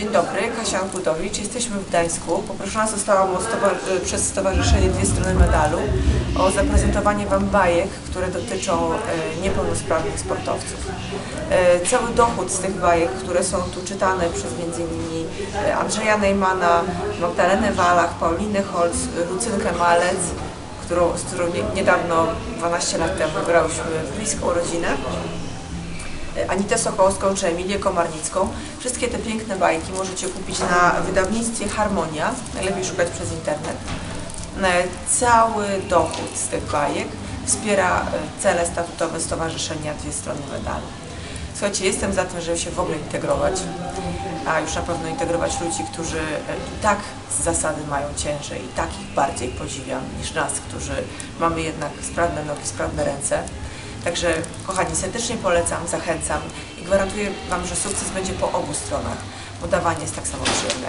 Dzień dobry, Kasia Ankudowicz. Jesteśmy w Gdańsku. Poproszona zostałam o stowa- y, przez Stowarzyszenie Dwie Strony Medalu o zaprezentowanie Wam bajek, które dotyczą e, niepełnosprawnych sportowców. E, Cały dochód z tych bajek, które są tu czytane przez m.in. Andrzeja Neymana, Magdalenę Walach, Paulinę Holz, Lucynkę Malec, którą, z którą nie- niedawno, 12 lat temu, grałyśmy w bliską rodzinę. Anitę Sokołowską czy Emilię Komarnicką. Wszystkie te piękne bajki możecie kupić na wydawnictwie Harmonia, najlepiej szukać przez internet. E, Cały dochód z tych bajek wspiera e, cele statutowe Stowarzyszenia Dwie Strony Medalu. Słuchajcie, jestem za tym, żeby się w ogóle integrować, a już na pewno integrować ludzi, którzy e, i tak z zasady mają ciężej i tak ich bardziej podziwiam niż nas, którzy mamy jednak sprawne nogi, sprawne ręce. Także kochani, serdecznie polecam, zachęcam i gwarantuję Wam, że sukces będzie po obu stronach, bo dawanie jest tak samo przyjemne